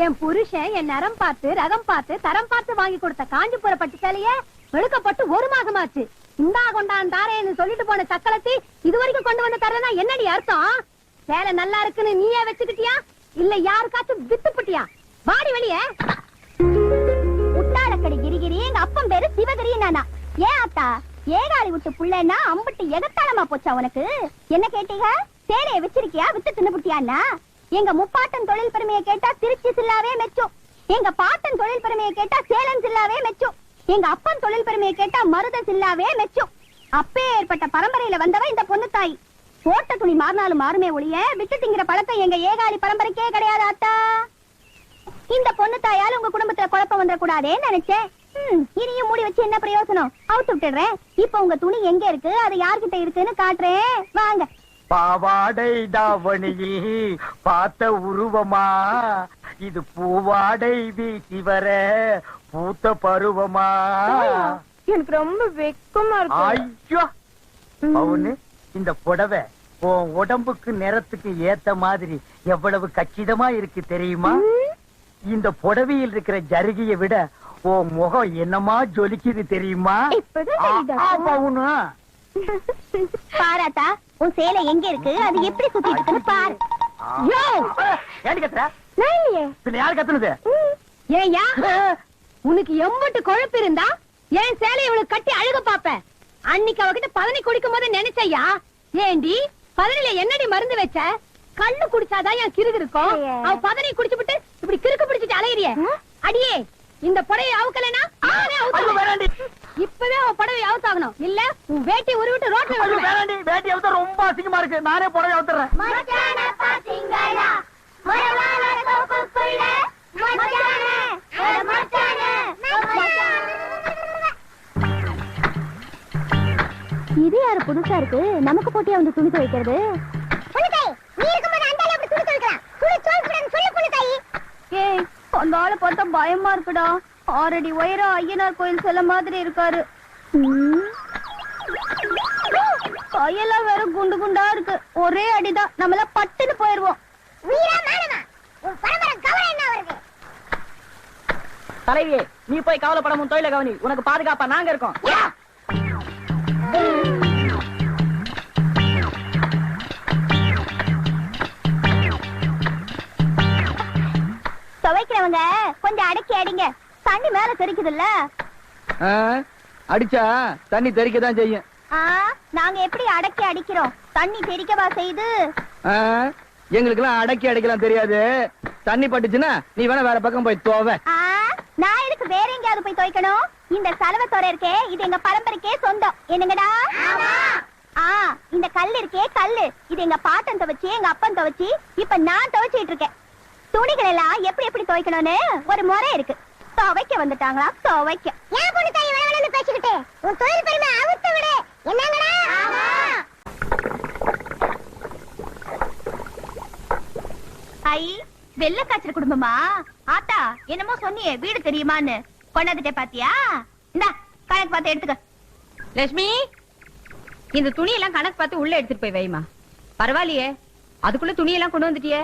என் புருஷன் என் நரம் பார்த்து ரகம் பார்த்து தரம் பார்த்து வாங்கி கொடுத்த காஞ்சிபுர பட்டு சேலைய வெளுக்கப்பட்டு ஒரு மாசமாச்சு. இந்தா கொண்டான் தாரேன்னு சொல்லிட்டு போன சக்கலத்தி இது வரைக்கும் கொண்டு வந்து தரனா என்னடி அர்த்தம்? சேலை நல்லா இருக்குன்னு நீயே வச்சுக்கிட்டியா? இல்ல யாருக்காச்சும் வித்துப்புட்டியா வாடி வெளிய. முட்டாளக்கடி கிரிகிரி எங்க அப்பன் பேரு சிவகிரி நானா. ஏன் அத்தா ஏகாரி விட்டு புள்ளன்னா அம்பட்டு எகத்தாளமா போச்சா உனக்கு? என்ன கேட்டீங்க? சேலைய வச்சிருக்கியா? வித்து தின்னுபுட்டியான்னா? எங்க முப்பாட்டன் தொழில் பெருமையை கேட்டா திருச்சி சில்லாவே மெச்சும் எங்க பாட்டன் தொழில் பெருமையை கேட்டா சேலம் சில்லாவே மெச்சும் எங்க அப்பன் தொழில் பெருமையை கேட்டா மருத சில்லாவே மெச்சும் அப்பே ஏற்பட்ட பரம்பரையில வந்தவ இந்த பொண்ணு தாய் போட்ட துணி மாறினாலும் மாறுமே ஒழிய விட்டு திங்கிற பழத்தை எங்க ஏகாலி பரம்பரைக்கே கிடையாது அத்தா இந்த பொண்ணு தாயால உங்க குடும்பத்துல குழப்பம் வந்துடக்கூடாதேன்னு நினைச்சேன். ம், இனியும் மூடி வச்சு என்ன பிரயோசனம்? அவுத்து விட்டுடுறேன். இப்ப உங்க துணி எங்க இருக்கு? அது யார்கிட்ட இருக்குன்னு காட்டுறேன். வாங்க. பாவாடை தாவணியில் பார்த்த உருவமா? இது பூவாடை வீசி வர பூத்த பருவமா? எனக்கு ரொம்ப வெக்கமா ஐயோ! பவுனு இந்த புடவை உன் உடம்புக்கு நிறத்துக்கு ஏத்த மாதிரி எவ்வளவு கச்சிதமா இருக்கு தெரியுமா? இந்த புடவையில் இருக்கிற ஜருகியை விட உன் முகம் என்னமா ஜொலிக்குது தெரியுமா? பவுனு. பாராத்தா உன் சேலை எங்க இருக்கு? அது எப்படி சுத்திட்டு இருக்குன்னு பாரு. யோ! ஏன் கத்துற? நான் இல்லையே. பின்ன யாரு கத்துனது? ஏய்யா உனக்கு எம்பட்டு கொழுப்பு இருந்தா என் சேலையை இவளுக்கு கட்டி அழுக பாப்ப அன்னைக்கு அவகிட்ட பதனி குடிக்கும் போது நினைச்சையா ஏண்டி பதனில என்னடி மருந்து வச்ச? கண்ணு குடிச்சாதான் என் கிருகு இருக்கும். அவ பதனி குடிச்சுபிட்டு இப்படி கிறுக்கு பிடிச்சிட்டு அலையறியே. அடியே இந்த புடவை அவுக்கலனா இப்பவே அவ புடவை அவுத்தாகணும். இல்ல உன் வேட்டி உருவிட்டு ரோட்ல ஐயோ, விடுவேன் வேணாண்டி. வேட்டி அவுத்த ரொம்ப அசிங்கமா இருக்கு. நானே புடவை அவுத்துறேன். மச்சான பாத்தீங்களா? மரவால தோப்புக்குள்ள மச்சான. இது யாரு புதுசா இருக்கு? நமக்கு போட்டியா வந்து துணி துவைக்கிறது நீ இருக்கும்போது அந்த அளவுக்கு துணி துவைக்கலாம் துணி துவைக்கிறேன்னு சொல்லு புனிதாயி ஆளை பார்த்தா பயமா இருக்குடா. ஆறடி உயரம் ஐயனார் கோயில் சில மாதிரி இருக்காரு. கையெல்லாம் வேற குண்டு குண்டா இருக்கு. ஒரே அடிதான். நம்மள பட்டுன்னு போயிருவோம். தலைவியே நீ போய் கவலைப்பட உன் தொழில கவனி. உனக்கு பாதுகாப்பா நாங்க இருக்கோம். துவைக்கிறவங்க கொஞ்சம் அடக்கி அடிங்க. தண்ணி மேல தெரிக்குதுல்ல? அடிச்சா தண்ணி தெறிக்க தான் செய்யும் நாங்க எப்படி அடக்கி அடிக்கிறோம்? தண்ணி தெரிக்கவா செய்து? எங்களுக்கு எல்லாம் அடக்கி அடிக்கலாம் தெரியாது. தண்ணி பட்டுச்சுன்னா நீ வேணா வேற பக்கம் போய் தோவ. நான் எதுக்கு வேற எங்கேயாவது போய் துவைக்கணும்? இந்த சலவை துறை இருக்கே இது எங்க பரம்பரைக்கே சொந்தம். என்னங்கடா? ஆ இந்த கல் இருக்கே கல்லு. இது எங்க பாட்டன் துவைச்சு எங்க அப்பன் துவைச்சு இப்ப நான் துவைச்சிட்டு இருக்கேன். துணிகள் எல்லாம் எப்படி எப்படி துவைக்கணும்னு ஒரு முறை இருக்கு. துவைக்க வந்துட்டாங்களா? துவைக்க. ஏன் பொண்ணு தாய் வேணும்னு பேசிக்கிட்டு? உன் தொழில் பெருமை அவுத்து விடு. என்னங்கடா? ஐ வெள்ள காய்ச்சல் குடும்பமா? ஆத்தா என்னமோ சொன்னியே வீடு தெரியுமான்னு. கொண்டாந்துட்டே பாத்தியா? இந்தா கணக்கு பார்த்து எடுத்துக்க. லட்சுமி இந்த துணி எல்லாம் கணக்கு பார்த்து உள்ள எடுத்துட்டு போய் வைமா பரவாயில்லையே. அதுக்குள்ள துணி எல்லாம் கொண்டு வந்துட்டியே.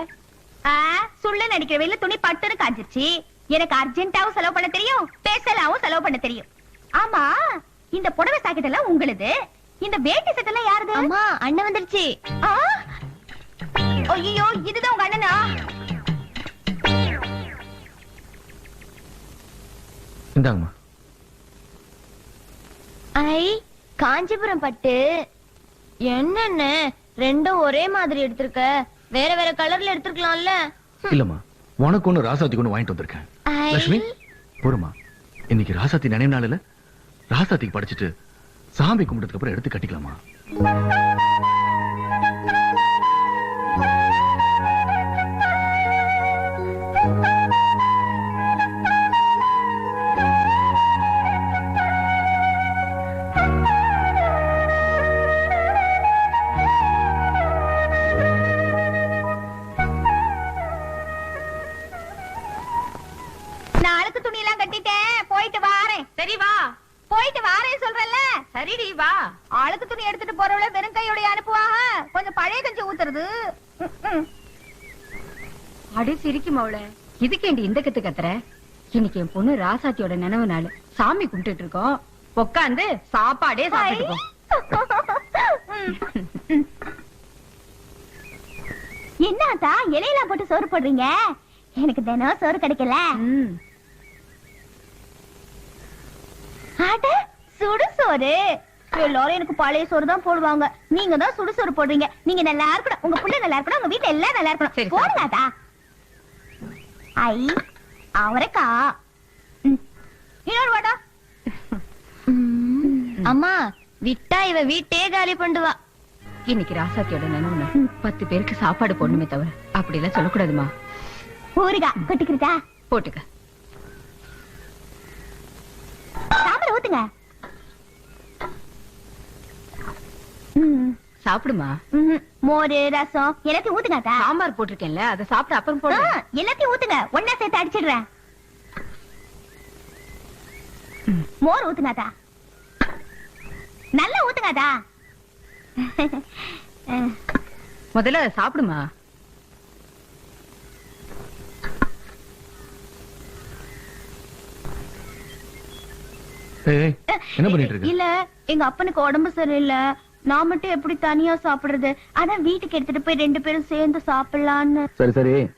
சுள்ள நடிக்கிற வெள்ள துணி பட்டுன்னு காஞ்சிருச்சு. எனக்கு அர்ஜென்ட்டாவும் செலவு பண்ண தெரியும் பேசலாவும் செலவு பண்ண தெரியும். ஆமா இந்த புடவை சாக்கெட் எல்லாம் உங்களுது. இந்த வேட்டி செட் எல்லாம் யாருது? அம்மா அண்ணன் வந்துருச்சு. ஐயோ இதுதான் உங்க அண்ணனா? இந்தாங்கம்மா. ஐ காஞ்சிபுரம் பட்டு. என்னென்ன ரெண்டும் ஒரே மாதிரி எடுத்திருக்க? வேற வேற கலர்ல எடுத்திருக்கலாம்ல. இல்லம்மா உனக்கு ஒண்ணு ராசாத்தி ஒண்ணு வாங்கிட்டு வந்திருக்கேன். லட்சுமி போருமா இன்னைக்கு ராசாத்தி நினைவு நாளில் ராசாத்திக்கு படிச்சுட்டு சாமி கும்பிட்டதுக்கு அப்புறம் எடுத்து கட்டிக்கலாமா? சிரிக்கும் அவள. இதுக்கேண்டி இந்த கத்து கத்துற? இன்னைக்கு என் பொண்ணு ராசாத்தியோட நினைவு நாள். சாமி கும்பிட்டுட்டு இருக்கோம். உட்காந்து சாப்பாடே சாப்பிட்டுக்கோ என்னத்தா இலையெல்லாம் போட்டு சோறு போடுறீங்க? எனக்கு தினம் சோறு கிடைக்கல. அட சுடு சோறு. எல்லாரும் எனக்கு பழைய சோறு தான் போடுவாங்க. நீங்க தான் சுடு சோறு போடுறீங்க. நீங்க நல்லா இருக்கணும். உங்க புள்ள நல்லா இருக்கணும். உங்க வீட்டுல எல்லாம் நல்லா இருக்கணும். போடுங்கத்தா ஐ அவரைக்கா. இன்னொரு வாடா. அம்மா விட்டா இவ வீட்டே காலி பண்ணுவா. இன்னைக்கு ராசாத்தியோட நினைவு நாள் பத்து பேருக்கு சாப்பாடு போடணுமே தவிர அப்படி எல்லாம் சொல்லக்கூடாதுமா. ஊருகா கொட்டிக்கிறதா? போட்டுக்க. சாம்பார் ஊத்துங்க. ம், சாப்பிடுமா. மோரு ரசம் எல்லாத்தையும் ஊத்துங்கத்தா சாம்பார் போட்டிருக்கேன்ல அதை சாப்பிட்டு அப்புறம் போடு. எல்லாத்தையும் ஊத்துங்க. ஒன்னா சேர்த்து அடிச்சிடுறேன். மோர் ஊத்துங்காதா நல்லா ஊத்துங்காதா முதல்ல அதை சாப்பிடுமா? என்ன பண்ணிட்டு இருக்க? இல்ல எங்க அப்பனுக்கு உடம்பு சரியில்லை. நான் மட்டும் எப்படி தனியா சாப்பிடுறது? அதான் வீட்டுக்கு எடுத்துட்டு போய் ரெண்டு பேரும் சேர்ந்து சாப்பிடலான்னு. சரி சரி.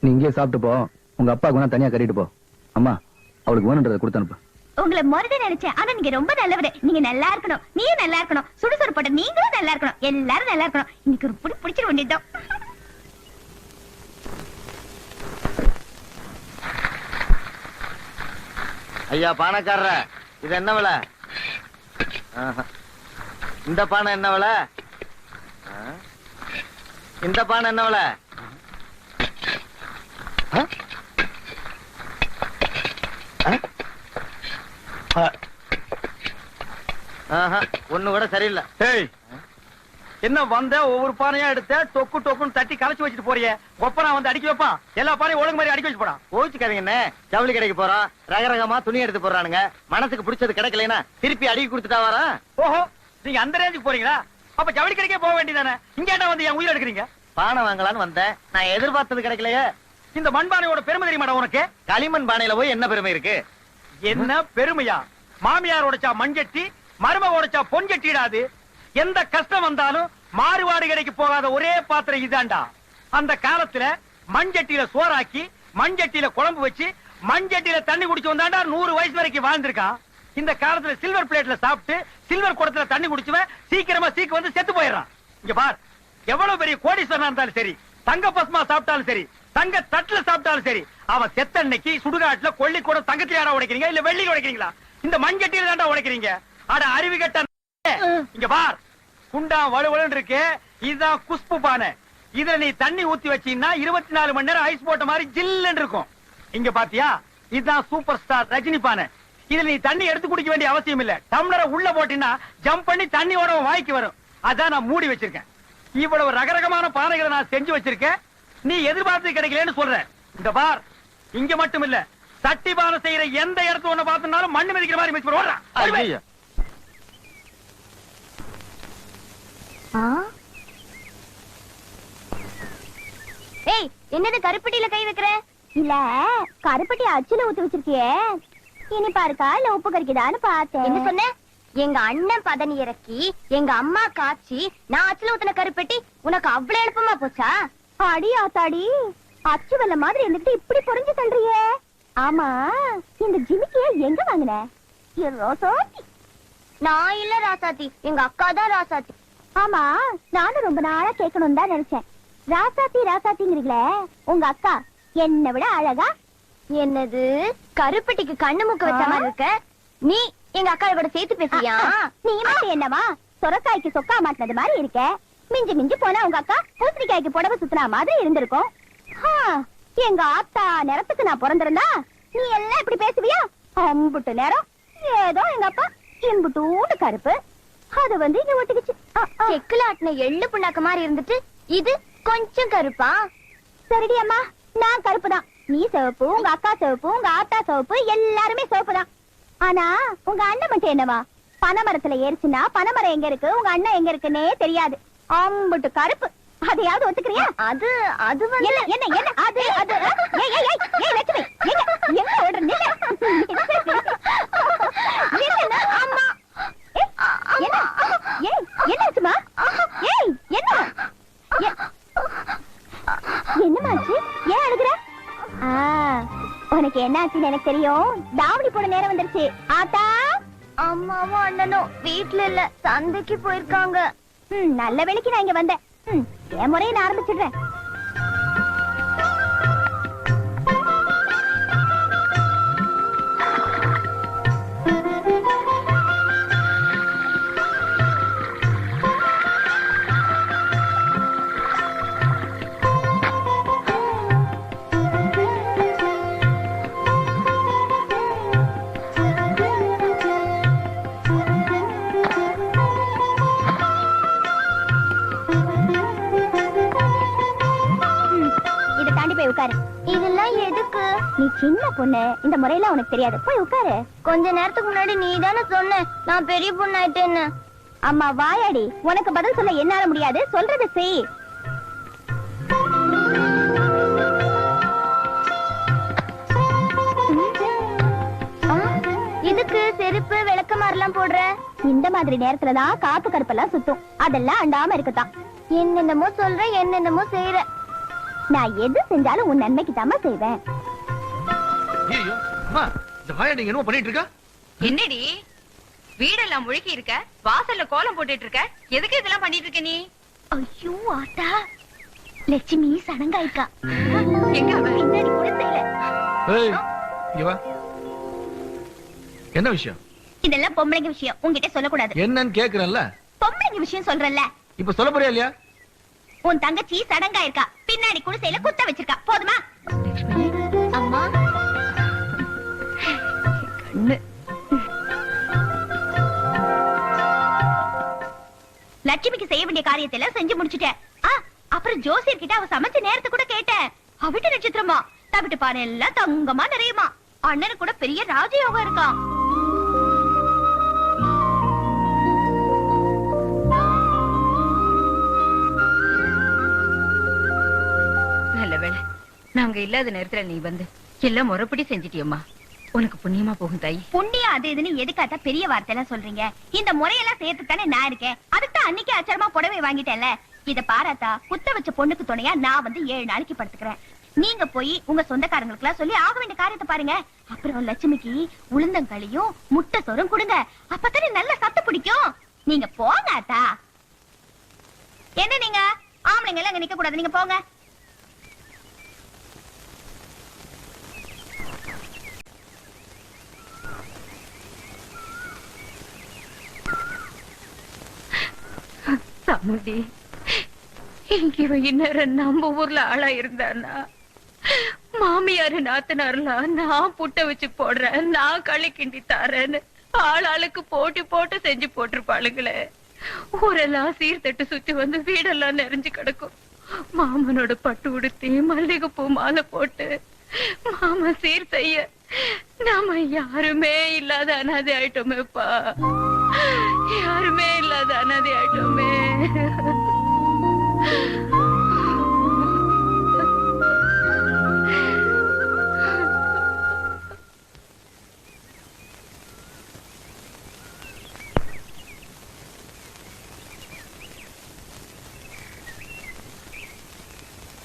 நீ இங்கேயே சாப்பிட்டு போ. உங்க அப்பாவுக்கு வேணா தனியா கட்டிட்டு போ. அம்மா அவளுக்கு வேணுன்றதை கொடுத்து அனுப்பு. உங்களை மறுத நினைச்சேன். ஆனா நீங்க ரொம்ப நல்லவரு. நீங்க நல்லா இருக்கணும். நீயும் நல்லா இருக்கணும். சுடுசொரு போட்ட நீங்களும் நல்லா இருக்கணும். எல்லாரும் நல்லா இருக்கணும். இன்னைக்கு ஒரு புடி பிடிச்சிட வேண்டியதுதான். ஐயா பானைக்காரர. இது என்ன விலை? ஆஹா. இந்த பானை என்ன விலை? இந்த பானை என்ன விலை? ஒண்ணு கூட சரியில்லை. ஏய் என்ன வந்த ஒவ்வொரு பானையா எடுத்த டொக்கு டொக்குன்னு தட்டி கலைச்சு வச்சுட்டு போறியே? ஒப்பனா வந்து அடிக்க வைப்பான் எல்லா பானையும் ஒழுங்கு மாதிரி அடிக்க வச்சு போடான் கோச்சுக்காதீங்கண்ணே ஜவுளி கடைக்கு போறோம் ரக ரகமா துணி எடுத்து போடுறானுங்க. மனசுக்கு பிடிச்சது கிடைக்கலைன்னா திருப்பி அடிக்கி கொடுத்துட்டா வரான் ஓஹோ நீங்க அந்த ரேஞ்சுக்கு போறீங்களா? அப்ப ஜவுளி கடைக்கே போக வேண்டியதானே? இங்க என்ன வந்து என் உயிர் எடுக்கிறீங்க? பானை வாங்கலான்னு வந்தேன். நான் எதிர்பார்த்தது கிடைக்கலையே. இந்த மண்பானையோட பெருமை தெரியுமாடா உனக்கு? களிமண் பானையில போய் என்ன பெருமை இருக்கு? என்ன பெருமையா? மாமியார் உடைச்சா மண்சட்டி மரும உடைச்சா பொன்சட்டிடாது எந்த கஷ்டம் வந்தாலும் மாறுபாடு கடைக்கு போகாத ஒரே பாத்திரம் இதாண்டா அந்த காலத்துல மண்சட்டியில சோறாக்கி மண்சட்டியில குழம்பு வச்சு மண்சட்டியில தண்ணி குடிச்சு வந்தாண்டா நூறு வயசு வரைக்கும் வாழ்ந்திருக்கான். இந்த காலத்துல சில்வர் பிளேட்ல சாப்பிட்டு சில்வர் குடத்துல தண்ணி குடிச்சுவன். சீக்கிரமா சீக்கு வந்து செத்து போயிடுறான். இங்க பார் எவ்வளவு பெரிய கோடீஸ்வரனா இருந்தாலும் சரி தங்க பஸ்மா சாப்பிட்டாலும் சரி தங்க தட்டுல சாப்பிட்டாலும் சரி அவன் செத்த அன்னைக்கு சுடுகாட்டுல கொள்ளி கூட தங்கத்துல யாரா உடைக்கிறீங்க? இல்ல வெள்ளியில உடைக்கிறீங்களா? இந்த மண்கட்டியில தாண்டா உடைக்கிறீங்க. அட அறிவு கட்ட இங்க பார் குண்டா வலுவலுன்னு இருக்கு இதுதான் குஸ்பு பானை. இதுல நீ தண்ணி ஊத்தி வச்சீங்கன்னா இருபத்தி நாலு மணி நேரம் ஐஸ் போட்ட மாதிரி ஜில்லுன்னு இருக்கும். இங்க பாத்தியா? இதுதான் சூப்பர் ஸ்டார் ரஜினி பானை. இதுல நீ தண்ணி எடுத்து குடிக்க வேண்டிய அவசியம் இல்ல. டம்ளரை உள்ள போட்டீங்கன்னா ஜம்ப் பண்ணி தண்ணியோட உன் வாய்க்கு வரும். அதான் நான் மூடி வச்சிருக்கேன். இவ்வளவு ரகரகமான பானைகளை நான் செஞ்சு வச்சிருக்கேன். நீ எதிர்பார்த்து கிடைக்கலன்னு சொல்ற. இந்த பார் இங்க மட்டும் இல்ல சட்டி பானை செய்யற எந்த இடத்துல ஒண்ணு பார்த்தனாலும் மண்ணு மிதிக்கிற மாதிரி மிதிச்சு. ஏய் என்னது கருப்பட்டியில கை வைக்கிற? இல்ல கருப்பட்டி அச்சுல ஊத்தி வச்சிருக்கியே. இனிப்பா இருக்கா இல்ல உப்பு கறிக்குதான்னு பார்த்தேன். என்ன சொன்ன? எங்க அண்ணன் பதனி இறக்கி எங்க அம்மா காய்ச்சி நான் அச்சுல ஊத்தின கருப்பெட்டி உனக்கு அவ்வளவு எழுப்பமா போச்சா? அடி ஆத்தாடி. அச்சு வெல்ல மாதிரி இருந்துட்டு இப்படி புரிஞ்சு தள்ளுறியே. ஆமா இந்த ஜிமிக்கிய எங்க வாங்குன? ரோசாத்தி. நான் இல்ல ராசாத்தி. எங்க அக்கா தான் ராசாத்தி. ஆமா நானும் ரொம்ப நாளா கேட்கணும் தான் நினைச்சேன். ராசாத்தி ராசாத்திங்கிறீங்களே உங்க அக்கா என்னை விட அழகா என்னது? கருப்பெட்டிக்கு கண்ணு மூக்கு வச்ச மாதிரி இருக்க? நீ எங்க அக்கா கூட சேர்த்து பேசுறியா நீ மட்டும் என்னவா? சொரக்காய்க்கு சொக்கா மாட்டினது மாதிரி இருக்க? மிஞ்சி மிஞ்சி போனா உங்க அக்கா பூசணிக்காய்க்கு புடவை சுத்தினா மாதிரி இருந்திருக்கும். எங்க ஆத்தா நேரத்துக்கு நான் பிறந்திருந்தா நீ எல்லாம் இப்படி பேசுவியா? அம்புட்டு நேரம் ஏதோ எங்க அப்பா இம்புட்டூண்டு கருப்பு. அது வந்து இங்க ஒட்டிக்கிச்சு. செக்குல ஆட்டின எள்ளு புண்ணாக்கு மாதிரி இருந்துட்டு இது கொஞ்சம் கருப்பா? சரிடி அம்மா நான் கருப்பு தான். நீ சிவப்பு உங்க அக்கா சிவப்பு உங்க ஆத்தா சிவப்பு எல்லாருமே சிவப்பு தான். ஆனா உங்க அண்ணன் மட்டும் என்னவா? பனைமரத்துல ஏறிச்சுன்னா பனைமரம் எங்க இருக்கு? உங்க அண்ணன் எங்க இருக்குன்னே தெரியாது. அம்புட்டு கருப்பு. அதையாவது ஒத்துக்கிறியா? அது அது என்ன என்ன என்ன? அது அது. ஏய் ஏய் ஏய் ஏய் லட்சுமி எங்க எங்க ஓடுற நில்லு. நில்லுன்னா அம்மா ஏய், என்ன? ஏய் என்ன ஏய் என்ன? உனக்கு என்ன ஆச்சுன்னு எனக்கு தெரியும்? தாவணி போட நேரம் வந்துருச்சு. ஆத்தா? அம்மாவும் அண்ணனும் வீட்ல இல்ல சந்தைக்கு போயிருக்காங்க. ம், நல்ல வேலைக்கு நான் இங்க வந்தேன். ம், என் முறையை நான் ஆரம்பிச்சிடுறேன். பொண்ணு. இந்த முறையெல்லாம் உனக்கு தெரியாது. போய் உட்காரு. கொஞ்ச நேரத்துக்கு முன்னாடி நீ தானே சொன்ன. நான் பெரிய பொண்ணு ஆயிட்டேன்னு அம்மா வாயாடி. உனக்கு பதில் சொல்ல என்னால முடியாது. சொல்றத செய். இதுக்கு செருப்பு விளக்கமாரெல்லாம் போடுற? இந்த மாதிரி நேரத்துல தான் காப்பு கருப்பெல்லாம் சுத்தும். அதெல்லாம் அண்டாம இருக்குதான் என்னென்னமோ சொல்ற என்னென்னமோ செய்யற நான் எது செஞ்சாலும் உன் நன்மைக்கு தாமா செய்வேன். ஐயோ அம்மா இந்த வாயா நீங்க என்னமோ பண்ணிட்டு இருக்கா என்னடி? வீடெல்லாம் முழுக்கி இருக்க வாசல்ல கோலம் போட்டுட்டு இருக்க எதுக்கு இதெல்லாம் பண்ணிட்டு இருக்க நீ? ஐயோ ஆத்தா. லட்சுமி சடங்காயிருக்கா. எங்க அவ? பின்னாடி கூட செய்யல ஏய் இங்க வா. என்ன விஷயம்? இதெல்லாம் பொம்பளைங்க விஷயம். உன்கிட்ட சொல்லக்கூடாது. என்னன்னு கேக்குறேன்ல பொம்பளைங்க விஷயம் சொல்றல்ல. இப்ப சொல்ல போறியா இல்லையா? உன் தங்கச்சி சடங்காயிருக்கா. பின்னாடி குடிசையில குத்த வச்சிருக்கா. போதுமா? அம்மா. கண்ணு லட்சுமிக்கு செய்ய வேண்டிய காரியத்தை எல்லாம் செஞ்சு முடிச்சிட்டேன். ஆ, அப்புறம் ஜோசியர் கிட்ட அவ சமைச்ச நேரத்தை கூட கேட்டேன். அவிட்ட நட்சத்திரமா? தவிட்டு பானை எல்லாம் தங்கமா நிறையுமா? அண்ணனுக்கு கூட பெரிய ராஜயோகம் இருக்கான் நல்ல நாங்க இல்லாத நேரத்துல நீ வந்து எல்லாம் முறைப்படி செஞ்சிட்டியம்மா. உனக்கு புண்ணியமா போகும் தாய். புண்ணியம் அது இதுன்னு எதுக்காக பெரிய வார்த்தை எல்லாம் சொல்றீங்க? இந்த முறையெல்லாம் சேர்த்து தானே நான் இருக்கேன். அதுக்கு தான் அன்னைக்கு அச்சரமா புடவை வாங்கிட்டேன்ல. இத பாராத்தா குத்த வச்ச பொண்ணுக்கு துணையா நான் வந்து ஏழு நாளைக்கு படுத்துக்கிறேன். நீங்க போய் உங்க சொந்தக்காரங்களுக்கு எல்லாம் சொல்லி ஆக வேண்டிய காரியத்தை பாருங்க. அப்புறம் லட்சுமிக்கு உளுந்தங்களியும் முட்டை சோறும் கொடுங்க. அப்பதானே நல்ல சத்து பிடிக்கும். நீங்க போங்க அத்தா. என்ன நீங்க? ஆம்பளைங்க எல்லாம் நிக்க கூடாது நீங்க போங்க. சமுதி இங்க இன்னொரு நம்ம ஊர்ல ஆளா இருந்தானா? மாமியாரு நாத்தனார்லாம் நான் புட்ட வச்சு போடுறேன் நான் களி கிண்டி தாரேன்னு ஆள் ஆளுக்கு போட்டி போட்டு செஞ்சு போட்டிருப்பாளுங்களே. ஊரெல்லாம் சீர்தட்டு சுத்தி வந்து வீடெல்லாம் நிறைஞ்சு கிடக்கும். மாமனோட பட்டு உடுத்தி மல்லிகை பூ மாலை போட்டு மாமா சீர் செய்ய நாம யாருமே இல்லாத அனாதை ஆயிட்டோமேப்பா. யாருமே இல்லாத அனாதை ஆயிட்டோமே.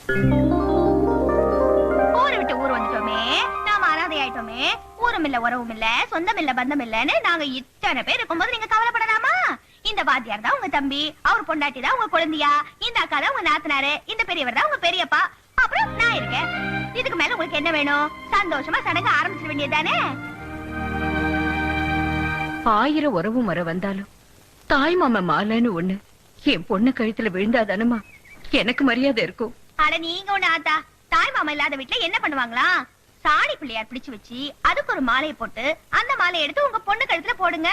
ஊரை ஊரும் இல்ல உறவும் இல்ல சொந்தம் இல்ல பந்தம் இல்லன்னு நாங்க இத்தனை பேர் இருக்கும்போது நீங்க கவலைப்படலாமா? இந்த வாத்தியார் தான் உங்க தம்பி அவர் பொண்டாட்டி தான் உங்க குழந்தையா இந்த அக்கா தான் உங்க நாத்தனாரு இந்த பெரியவர் தான் உங்க பெரியப்பா. அப்புறம் நான் இருக்கேன். இதுக்கு மேல உங்களுக்கு என்ன வேணும்? சந்தோஷமா சடங்கு ஆரம்பிச்சிட வேண்டியதுதானே? ஆயிரம் உறவு முறை வந்தாலும் தாய் மாமா மாலைன்னு ஒண்ணு என் பொண்ணு கழுத்துல விழுந்தாதானமா எனக்கு மரியாதை இருக்கும். அட நீங்க ஒண்ணு ஆத்தா தாய் மாமா இல்லாத வீட்டுல என்ன பண்ணுவாங்களா? சாணி பிள்ளையார் பிடிச்சு வச்சு அதுக்கு ஒரு மாலையை போட்டு அந்த மாலையை எடுத்து உங்க பொண்ணு கழுத்துல போடுங்க.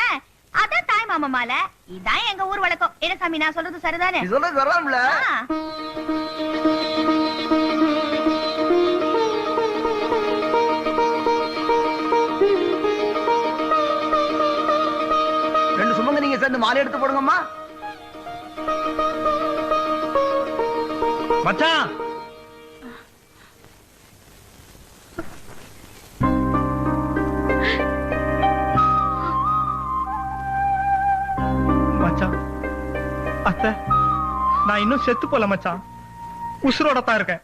அதான் தாய் மாமா மாலை. இதான் எங்க ஊர் வழக்கம். என்ன சாமி நான் சொல்றது சரிதானே? சொல்றது. ரெண்டு சுமங்க நீங்க சேர்ந்து மாலை எடுத்து போடுங்கம்மா. மச்சான் இன்னும் செத்து போல மச்சான். உசுரோட தான் இருக்கேன்.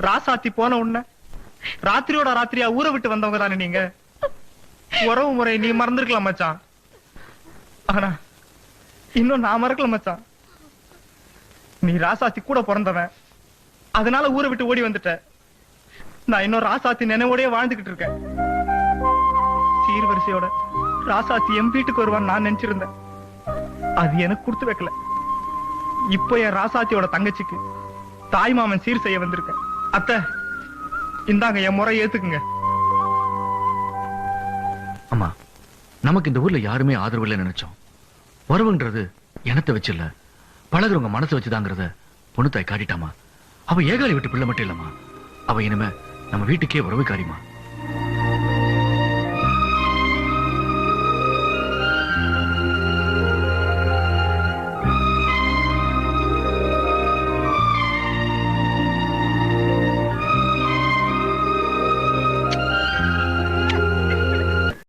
ராசாத்தி போன உன்ன ராத்திரியோட ராத்திரியா ஊரை விட்டு வந்தவங்க தானே நீங்க? உறவு முறை நீ மறந்துருக்கலாம் மச்சான். ஆனா இன்னும் நான் மறக்கல மச்சான். நீ ராசாத்தி கூட பிறந்தவன். அதனால ஊரை விட்டு ஓடி வந்துட்ட. நான் இன்னும் ராசாத்தி நினைவோடய வாழ்ந்துகிட்டு இருக்கேன். சீர்வரிசையோட ராசாத்தி என் வீட்டுக்கு வருவான்னு நான் நினைச்சிருந்தேன். அது எனக்கு கொடுத்து வைக்கல. இப்போ என் ராசாத்தியோட தங்கச்சிக்கு தாய் மாமன் சீர் செய்ய வந்திருக்கேன். அத்தை இந்தாங்க என் முறை ஏத்துக்குங்க. அம்மா நமக்கு இந்த ஊர்ல யாருமே ஆதரவு இல்லைன்னு நினைச்சோம். வரவுன்றது எனத்தை வச்சு இல்ல பழகுறவங்க மனசை வச்சுதாங்கிறத பொண்ணுத்தாய் காட்டிட்டாமா? அவ ஏகாலி விட்டு பிள்ளை மட்டும் இல்லம்மா. அவ இனிமே நம்ம வீட்டுக்கே உறவுக்காரிமா